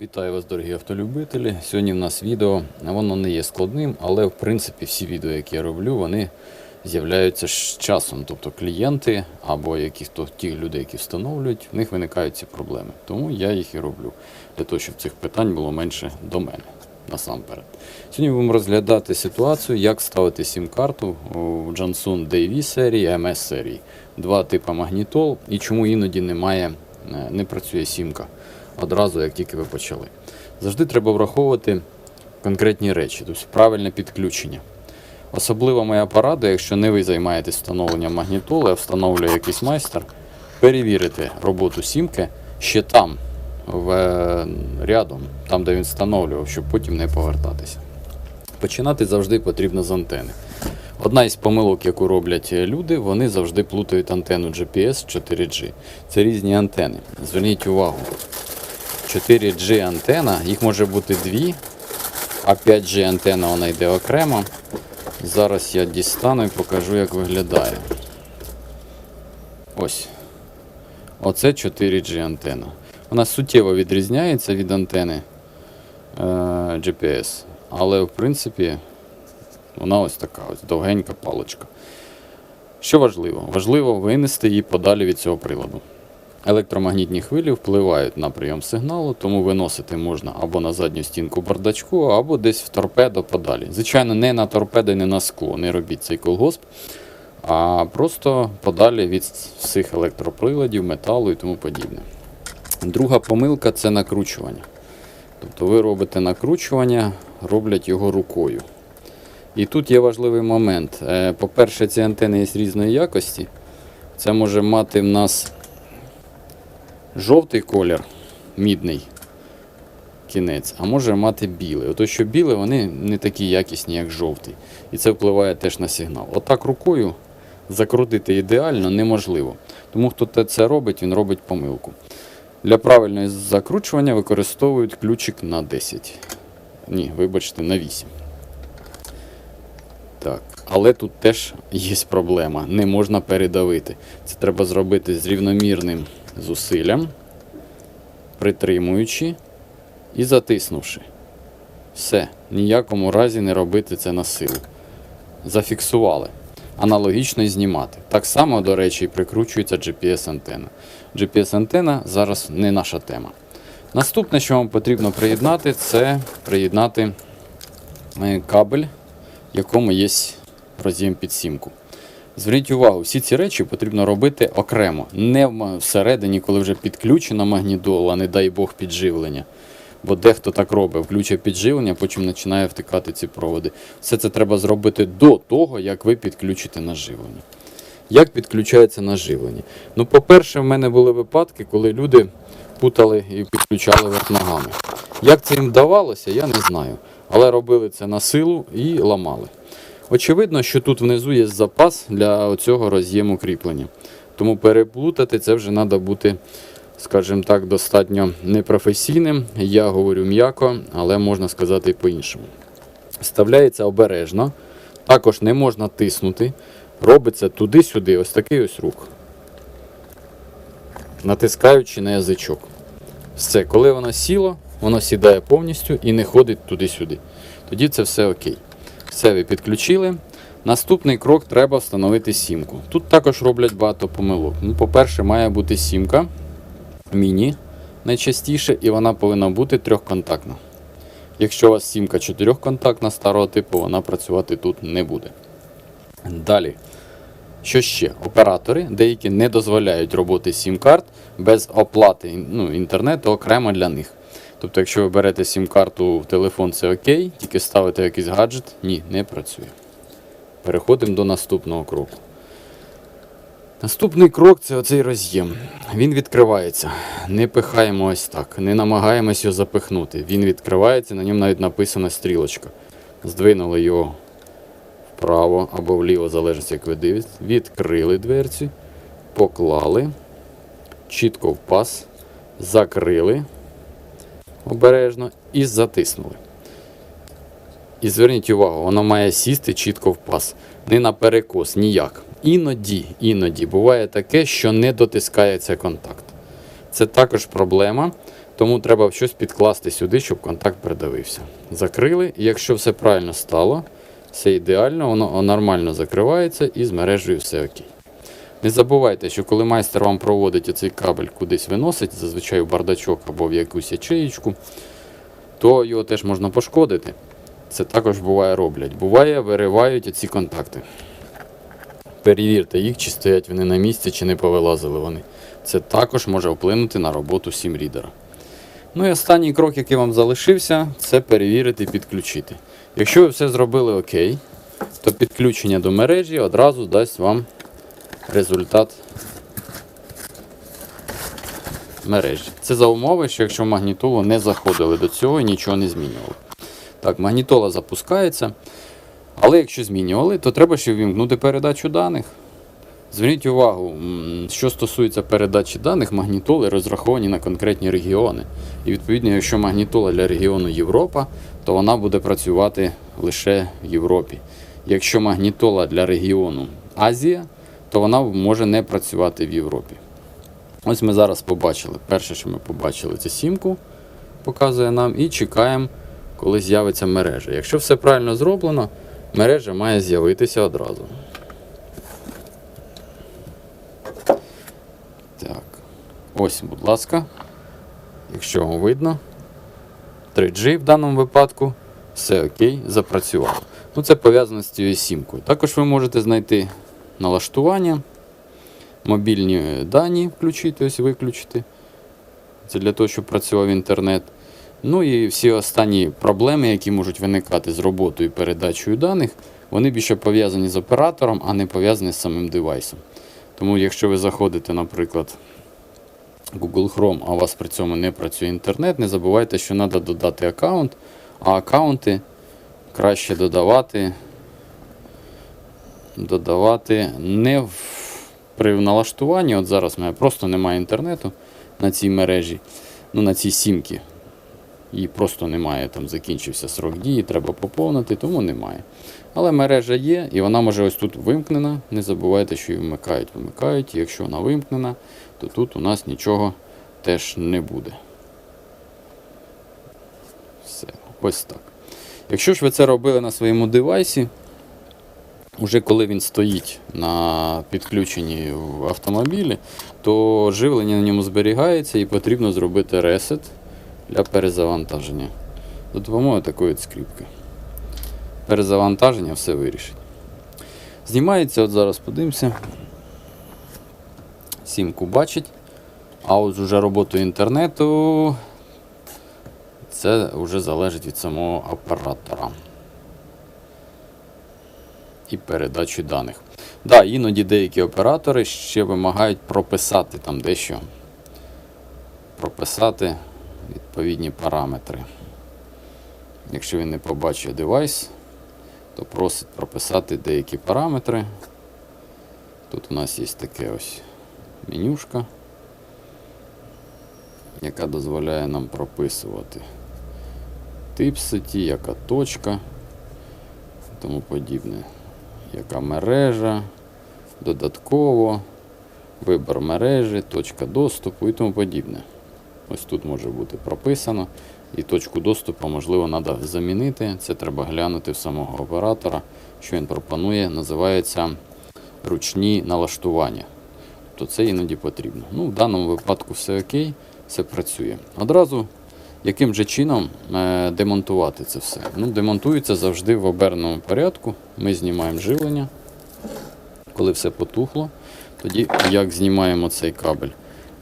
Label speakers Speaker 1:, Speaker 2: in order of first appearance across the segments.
Speaker 1: Вітаю вас, дорогі автолюбителі. Сьогодні в нас відео, воно не є складним, але в принципі всі відео, які я роблю, вони з'являються з часом. Тобто клієнти або якісь то ті люди, які встановлюють, в них виникають ці проблеми. Тому я їх і роблю для того, щоб цих питань було менше до мене насамперед. Сьогодні будемо розглядати ситуацію, як ставити сім-карту у Jansun DV серії, MS серії. Два типи магнітол і чому іноді немає, е, не працює сімка одразу, як тільки ви почали. Завжди треба враховувати конкретні речі, тобто правильне підключення. Особливо моя порада, якщо не ви займаєтесь встановленням магнітоли, а встановлює якийсь майстер, перевірити роботу сімки ще там, в, е, рядом, там, де він встановлював, щоб потім не повертатися. Починати завжди потрібно з антени. Одна із помилок, яку роблять люди, вони завжди плутають антенну GPS 4G. Це різні антени. Зверніть увагу. 4G антена, їх може бути дві, а 5G антена вона йде окремо. Зараз я дістану і покажу, як виглядає. Ось. Оце 4G антена. Вона суттєво відрізняється від антени е, GPS. Але в принципі вона ось така, ось довгенька паличка. Що важливо? Важливо винести її подалі від цього приладу. Електромагнітні хвилі впливають на прийом сигналу, тому виносити можна або на задню стінку бардачку, або десь в торпедо подалі. Звичайно, не на торпедо, не на скло, не робіть цей колгосп, а просто подалі від всіх електроприладів, металу і тому подібне. Друга помилка це накручування. Тобто ви робите накручування, роблять його рукою. І тут є важливий момент. Е, По-перше, ці антени є різної якості. Це може мати в нас жовтий колір, мідний кінець, а може мати білий. Ото що біле, вони не такі якісні, як жовтий. І це впливає теж на сигнал. Отак рукою закрутити ідеально неможливо. Тому хто це робить, він робить помилку. Для правильного закручування використовують ключик на 10. Ні, вибачте, на 8. Так, але тут теж є проблема. Не можна передавити. Це треба зробити з рівномірним зусиллям, притримуючи і затиснувши. Все, ніякому разі не робити це на силу. Зафіксували. Аналогічно і знімати. Так само, до речі, прикручується GPS-антена. GPS-антена зараз не наша тема. Наступне, що вам потрібно приєднати, це приєднати е, кабель якому є роз'єм під сімку. Зверніть увагу, всі ці речі потрібно робити окремо, не всередині, коли вже підключена магнідола, не дай Бог підживлення. Бо дехто так робить, включує підживлення, потім починає втикати ці проводи. Все це треба зробити до того, як ви підключите наживлення. Як підключається наживлення? Ну, по-перше, в мене були випадки, коли люди путали і підключали верх ногами. Як це їм вдавалося, я не знаю. Але робили це на силу і ламали. Очевидно, що тут внизу є запас для цього роз'єму кріплення. Тому переплутати це вже треба бути, скажімо так, достатньо непрофесійним. Я говорю м'яко, але можна сказати і по-іншому. Вставляється обережно, також не можна тиснути. Робиться туди-сюди, ось такий ось рух. Натискаючи на язичок. Все, коли воно сіло, воно сідає повністю і не ходить туди-сюди. Тоді це все окей. Все ви підключили. Наступний крок треба встановити сімку. Тут також роблять багато помилок. Ну, по-перше, має бути сімка міні найчастіше, і вона повинна бути трьохконтактна. Якщо у вас сімка чотирьохконтактна старого типу, вона працювати тут не буде. Далі. Що ще? Оператори деякі не дозволяють роботи сім-карт без оплати ну, інтернету окремо для них. Тобто, якщо ви берете сім-карту в телефон, це окей, тільки ставите якийсь гаджет, ні, не працює. Переходимо до наступного кроку. Наступний крок це оцей роз'єм. Він відкривається. Не пихаємо ось так, не намагаємось його запихнути. Він відкривається, на ньому навіть написана стрілочка. Здвинули його вправо або вліво, залежить, як ви дивитесь. Відкрили дверцю, поклали, чітко в паз, закрили обережно і затиснули. І зверніть увагу, воно має сісти чітко в паз. Не на перекос, ніяк. Іноді, іноді буває таке, що не дотискається контакт. Це також проблема. Тому треба щось підкласти сюди, щоб контакт придавився. Закрили, якщо все правильно стало, все ідеально, воно нормально закривається і з мережею все окей. Не забувайте, що коли майстер вам проводить оцей кабель кудись виносить, зазвичай в бардачок або в якусь ячеєчку, то його теж можна пошкодити. Це також буває роблять. Буває, виривають оці контакти. Перевірте їх, чи стоять вони на місці, чи не повилазили вони. Це також може вплинути на роботу сім-рідера. Ну і останній крок, який вам залишився, це перевірити і підключити. Якщо ви все зробили окей, то підключення до мережі одразу дасть вам результат мережі. Це за умови, що якщо магнітолу не заходили до цього і нічого не змінювали. Так, магнітола запускається. Але якщо змінювали, то треба ще ввімкнути передачу даних. Зверніть увагу, що стосується передачі даних, магнітоли розраховані на конкретні регіони. І відповідно, якщо магнітола для регіону Європа, то вона буде працювати лише в Європі. Якщо магнітола для регіону Азія, то вона може не працювати в Європі. Ось ми зараз побачили. Перше, що ми побачили, це сімку, показує нам, і чекаємо, коли з'явиться мережа. Якщо все правильно зроблено, мережа має з'явитися одразу. Так. Ось, будь ласка. Якщо вам видно. 3G в даному випадку. Все окей, запрацювало. Ну, це пов'язано з цією сімкою. Також ви можете знайти налаштування, мобільні дані включити, ось виключити. Це для того, щоб працював інтернет. Ну і всі останні проблеми, які можуть виникати з роботою і передачею даних, вони більше пов'язані з оператором, а не пов'язані з самим девайсом. Тому, якщо ви заходите, наприклад, Google Chrome, а у вас при цьому не працює інтернет, не забувайте, що треба додати аккаунт, а аккаунти краще додавати, додавати не в, при налаштуванні. От зараз в мене просто немає інтернету на цій мережі, ну на цій сімці. Її просто немає, там закінчився срок дії, треба поповнити, тому немає. Але мережа є, і вона може ось тут вимкнена. Не забувайте, що її вмикають, вимикають. І якщо вона вимкнена, то тут у нас нічого теж не буде. Все, ось так. Якщо ж ви це робили на своєму девайсі, уже коли він стоїть на підключенні в автомобілі, то живлення на ньому зберігається і потрібно зробити ресет для перезавантаження. За допомогою такої скріпки. Перезавантаження все вирішить. Знімається, от зараз подивимося. Сімку бачить. А от вже роботу інтернету це вже залежить від самого оператора. І передачі даних. Да, іноді деякі оператори ще вимагають прописати там дещо. Прописати відповідні параметри. Якщо він не побачить девайс, то просить прописати деякі параметри. Тут у нас є таке ось менюшка, яка дозволяє нам прописувати тип сеті, яка точка і тому подібне. Яка мережа, додатково, вибір мережі, точка доступу і тому подібне. Ось тут може бути прописано. І точку доступу, можливо, треба замінити. Це треба глянути в самого оператора, що він пропонує, називається ручні налаштування. Тобто це іноді потрібно. Ну, В даному випадку все окей, все працює. Одразу, яким же чином е, демонтувати це все? Ну, Демонтується завжди в оберному порядку. Ми знімаємо живлення, коли все потухло. Тоді як знімаємо цей кабель?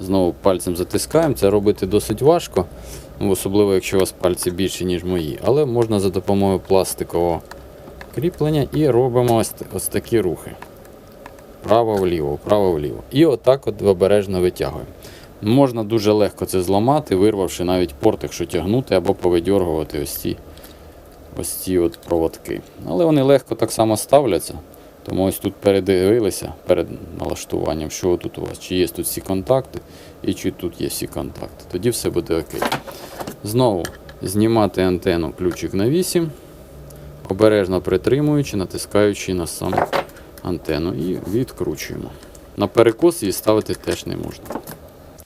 Speaker 1: Знову пальцем затискаємо. Це робити досить важко, ну, особливо якщо у вас пальці більші, ніж мої. Але можна за допомогою пластикового кріплення і робимо ось, ось такі рухи. Право-вліво, право-вліво. І отак от обережно витягуємо. Можна дуже легко це зламати, вирвавши навіть порт, якщо тягнути або повидьоргувати ось ці, ось ці от проводки. Але вони легко так само ставляться. Тому ось тут передивилися перед налаштуванням, що тут у вас, чи є тут всі контакти і чи тут є всі контакти. Тоді все буде окей. Знову знімати антенну ключик на 8, обережно притримуючи, натискаючи на сам антенну і відкручуємо. На перекос її ставити теж не можна.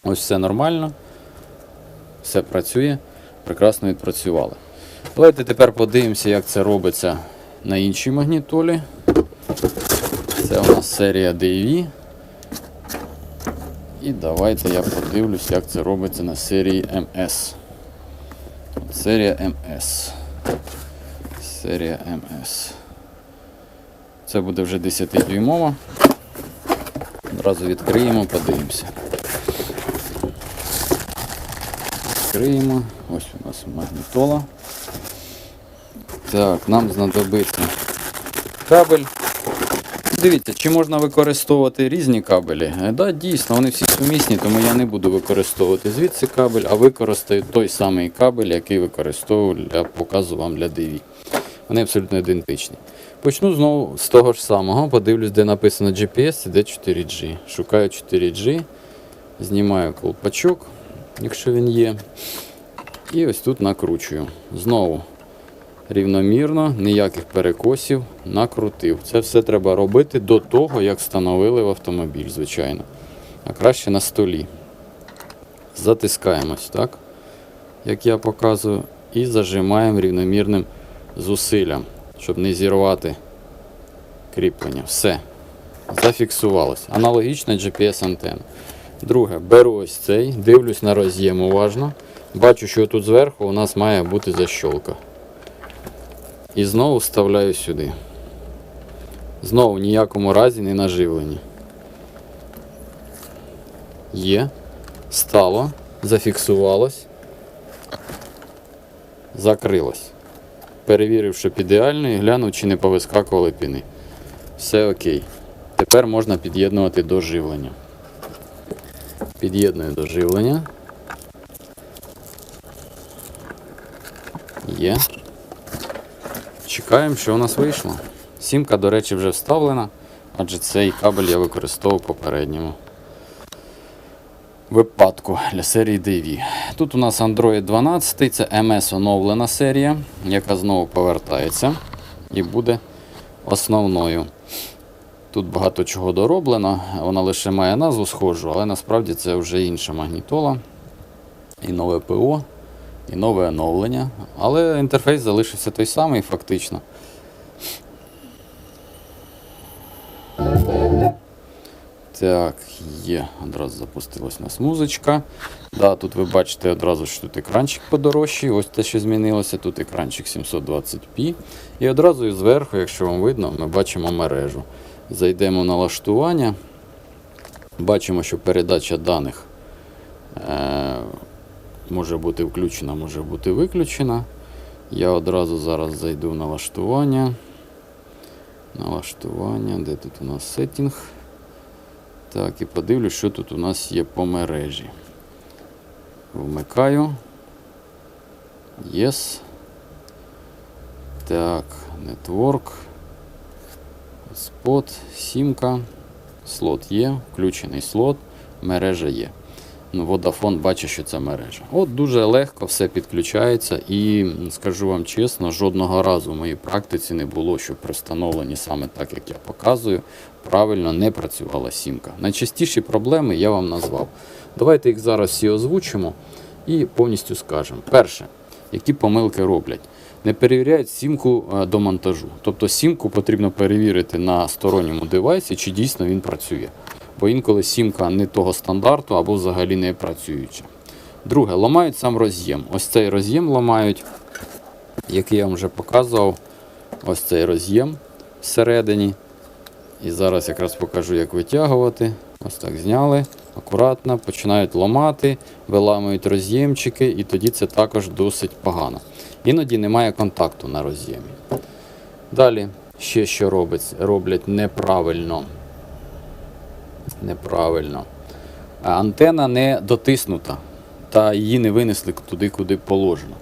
Speaker 1: Ось все нормально. все працює, прекрасно відпрацювали. Давайте тепер подивимося, як це робиться на іншій магнітолі. Це у нас серія DV. І давайте я подивлюсь, як це робиться на серії MS. Серія MS. Серія MS. Це буде вже 10-дюймова. Одразу відкриємо, подивимося. Відкриємо. Ось у нас магнітола. Так, нам знадобиться кабель. Дивіться, чи можна використовувати різні кабелі? Е, Да, дійсно, вони всі сумісні, тому я не буду використовувати звідси кабель, а використаю той самий кабель, який використовував для показу вам для DV. Вони абсолютно ідентичні. Почну знову з того ж самого, подивлюсь, де написано GPS і де 4G. Шукаю 4G, знімаю колпачок, якщо він є. І ось тут накручую. Знову рівномірно, ніяких перекосів, накрутив. Це все треба робити до того, як встановили в автомобіль, звичайно. А краще на столі. Затискаємось, так? Як я показую, і зажимаємо рівномірним зусиллям, щоб не зірвати кріплення. Все. Зафіксувалось. Аналогічна GPS-антенна. Друге, беру ось цей, дивлюсь на роз'єм уважно. Бачу, що тут зверху у нас має бути защолка. І знову вставляю сюди. Знову в ніякому разі не наживлені. Є. Стало. Зафіксувалось. Закрилось. Перевірив, щоб ідеально і глянув, чи не повискакували піни. Все окей. Тепер можна під'єднувати до живлення. Під'єдную до живлення. Є. Чекаємо, що у нас вийшло. Сімка, до речі, вже вставлена, адже цей кабель я використовував попередньому випадку для серії DV. Тут у нас Android 12, це MS оновлена серія, яка знову повертається і буде основною. Тут багато чого дороблено, вона лише має назву схожу, але насправді це вже інша магнітола і нове ПО і нове оновлення. Але інтерфейс залишився той самий фактично. Так, є. Одразу запустилась у нас музичка. Да, тут ви бачите одразу, що тут екранчик подорожчий. Ось те, що змінилося. Тут екранчик 720p. І одразу зверху, якщо вам видно, ми бачимо мережу. Зайдемо в налаштування. Бачимо, що передача даних е, може бути включена, може бути виключена. Я одразу зараз зайду в налаштування. Налаштування, де тут у нас сеттінг. Так, і подивлюсь, що тут у нас є по мережі. Вмикаю. Yes. Так, Network. Спот, сімка. Слот є, включений слот, мережа є. Ну, Vodafone бачить, що це мережа. От дуже легко все підключається і скажу вам чесно, жодного разу в моїй практиці не було, що при встановленні саме так, як я показую, правильно не працювала сімка. Найчастіші проблеми я вам назвав. Давайте їх зараз всі озвучимо і повністю скажемо. Перше, які помилки роблять. Не перевіряють сімку е, до монтажу. Тобто сімку потрібно перевірити на сторонньому девайсі, чи дійсно він працює. Бо інколи сімка не того стандарту або взагалі не працююча. Друге, ламають сам роз'єм. Ось цей роз'єм ламають, який я вам вже показував. Ось цей роз'єм всередині. І зараз якраз покажу, як витягувати. Ось так зняли. Акуратно, починають ламати, виламують роз'ємчики, і тоді це також досить погано. Іноді немає контакту на роз'ємі. Далі, ще що робить, роблять неправильно. Неправильно. Антена не дотиснута, та її не винесли туди, куди положено.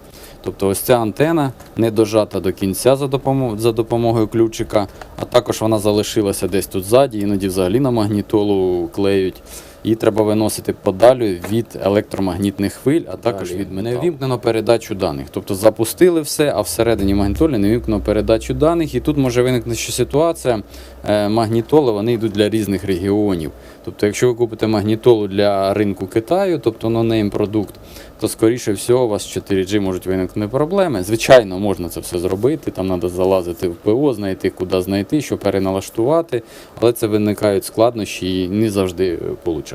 Speaker 1: Тобто ось ця антена не дожата до кінця за, допомо- за допомогою ключика, а також вона залишилася десь тут ззаді, іноді взагалі на магнітолу клеють. Її треба виносити подалі від електромагнітних хвиль, а також від не вімкнено передачу даних. Тобто запустили все, а всередині магнітоли не вімкнено передачу даних. І тут може виникнути ще ситуація. е, Магнітоли вони йдуть для різних регіонів. Тобто, якщо ви купите магнітолу для ринку Китаю, тобто нонейм продукт, то скоріше всього у вас з 4G можуть виникнути проблеми. Звичайно, можна це все зробити. Там треба залазити в ПО, знайти, куди знайти, що переналаштувати, але це виникають складнощі і не завжди виходить.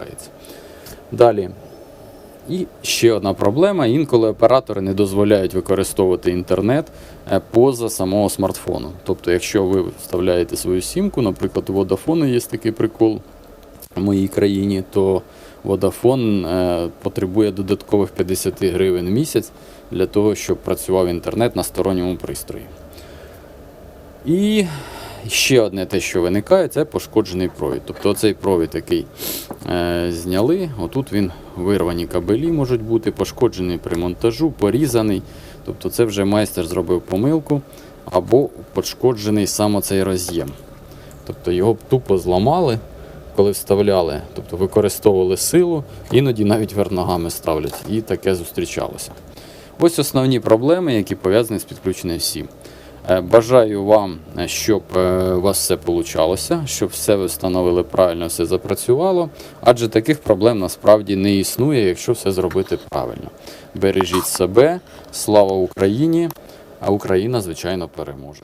Speaker 1: Далі. І ще одна проблема: інколи оператори не дозволяють використовувати інтернет е, поза самого смартфону. Тобто, якщо ви вставляєте свою сімку, наприклад, у Vodafone є такий прикол в моїй країні, то Vodafone е, потребує додаткових 50 гривень в місяць для того, щоб працював інтернет на сторонньому пристрої. І ще одне те, що виникає, це пошкоджений провід. Тобто цей провід, який е, зняли, отут він вирвані кабелі можуть бути, пошкоджений при монтажу, порізаний. Тобто це вже майстер зробив помилку або пошкоджений саме цей роз'єм. Тобто його тупо зламали, коли вставляли, тобто використовували силу, іноді навіть верх ногами ставлять. І таке зустрічалося. Ось основні проблеми, які пов'язані з підключенням сім. Е, Бажаю вам, е, щоб е, у вас все вийшло, щоб все ви встановили правильно, все запрацювало, адже таких проблем насправді не існує, якщо все зробити правильно. Бережіть себе, слава Україні, а Україна, звичайно, переможе.